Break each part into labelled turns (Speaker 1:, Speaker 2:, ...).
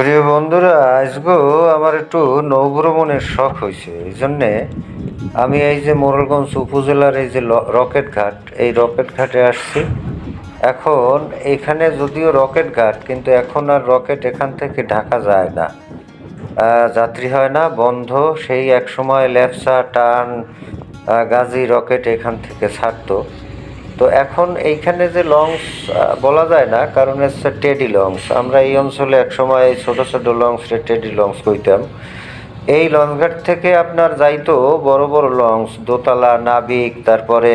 Speaker 1: প্রিয় বন্ধুরা, আজগো আমার একটু নৌভ্রমণের শখ হয়েছে। এই জন্যে আমি এই যে মোরলগঞ্জ উপজেলার এই যে রকেট ঘাট, এই রকেট ঘাটে আসছি। এখন এখানে যদিও রকেট ঘাট, কিন্তু এখন আর রকেট এখান থেকে ঢাকা যায় না। যাত্রী হয় না, বন্ধ। সেই এক সময় লেপসা টান গাজী রকেট এখান থেকে ছাড়তো। তো এখন এইখানে যে লঞ্চ বলা যায় না, কারণ হচ্ছে টেডি লঞ্চ। আমরা এই অঞ্চলে এক সময় ছোটো ছোট লঞ্চ টেডি লঞ্চ কইতাম এই লঞ্চঘাট থেকে আপনার যাইতো বড় বড় লঞ্চ, দোতলা, নাবিক, তারপরে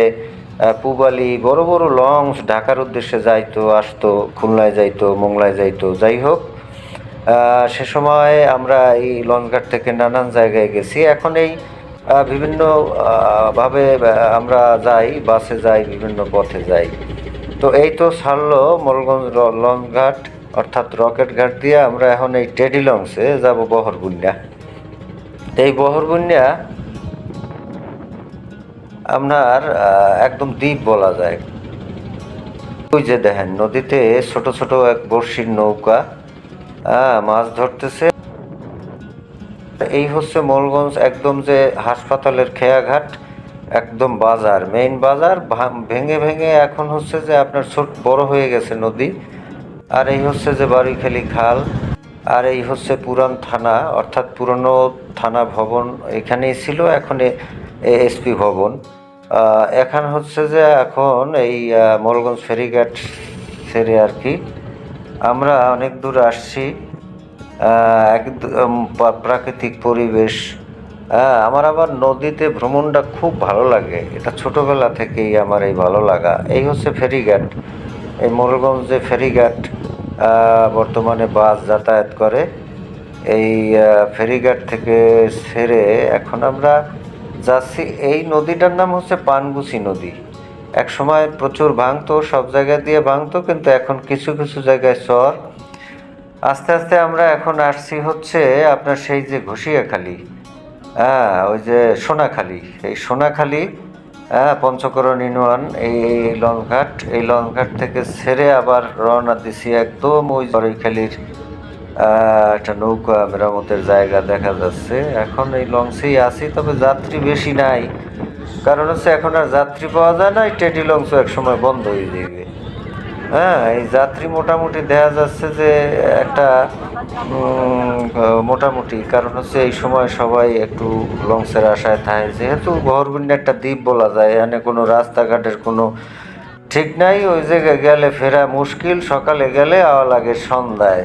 Speaker 1: পুবালি, বড় বড় লঞ্চ ঢাকার উদ্দেশ্যে যাইতো, আসতো, খুলনায় যাইতো, মোংলায় যাইতো। যাই হোক সে সময় আমরা এই লঞ্চঘাট থেকে নানান জায়গায় গেছি। এখন এই আহ, বিভিন্ন ভাবে আমরা যাই বাসে যাই বিভিন্ন পথে যাই। তো এই তো ছাড়লো মোরগঞ্জ লঞ্চঘাট অর্থাৎ রকেট ঘাট দিয়ে আমরা এখন এই টেডি লঞ্চে যাব বহরগুন্যা এই বহরগুন্যা আপনার একদম দ্বীপ বলা যায়। ওই যে দেখেন নদীতে ছোট ছোট এক বর্ষির নৌকা মাছ ধরতেছে। এই হচ্ছে মোলগঞ্জ একদম যে হাসপাতালের খেয়াঘাট একদম বাজার মেইন বাজার। ভেঙে ভেঙে এখন হচ্ছে যে আপনার ছোট বড় হয়ে গেছে নদী। আর এই হচ্ছে যে বাড়িখালি খাল আর এই হচ্ছে পুরান থানা অর্থাৎ পুরনো থানা ভবন এখানেই ছিল এখন এসপি ভবন। এখান হচ্ছে যে এখন এই আহ, মোরগঞ্জ ফেরিঘাট ছেড়ে আর কি। আমরা অনেক দূর আসছি। একদম প্রাকৃতিক পরিবেশ। হ্যাঁ আমার আবার নদীতে ভ্রমণটা খুব ভালো লাগে। এটা ছোটোবেলা থেকেই আমার এই ভালো লাগা। এই হচ্ছে ফেরিঘাট। এই মোরগঞ্জ ফেরিঘাট বর্তমানে বাস যাতায়াত করে। এই ফেরিঘাট থেকে ছেড়ে এখন আমরা যাচ্ছি। এই নদীটার নাম হচ্ছে পানগুসি নদী। এক সময় প্রচুর ভাঙতো, সব জায়গা দিয়ে ভাঙতো, কিন্তু এখন কিছু কিছু জায়গায় চর আস্তে আস্তে আমরা এখন আসছি হচ্ছে আপনার সেই যে ঘষিয়াখালী হ্যাঁ ওই যে সোনাখালী। এই সোনাখালী হ্যাঁ পঞ্চকরণ ইউনিয়ন, এই এই এই লঞ্চঘাট থেকে ছেড়ে আবার রওনা দিছি একদম ওই বড়ইখালির একটা নৌকা মেরামতের জায়গা দেখা যাচ্ছে। এখন এই লঞ্চেই আছি, তবে যাত্রী বেশি নাই। কারণ হচ্ছে এখন আর যাত্রী পাওয়া যায় না, এই টেডি লঞ্চও এক সময় বন্ধ হয়ে যাবে। হ্যাঁ এই যাত্রী মোটামুটি দেখা যাচ্ছে যে একটা মোটামুটি। কারণ হচ্ছে এই সময় সবাই একটু লঞ্চের আশায় থাকে। যেহেতু ঘরবিন্দ একটা দ্বীপ বলা যায়, এখানে কোনো রাস্তাঘাটের কোনো ঠিক নাই। ওই জায়গায় গেলে ফেরা মুশকিল। সকালে গেলে আওয়া লাগে সন্ধ্যায়।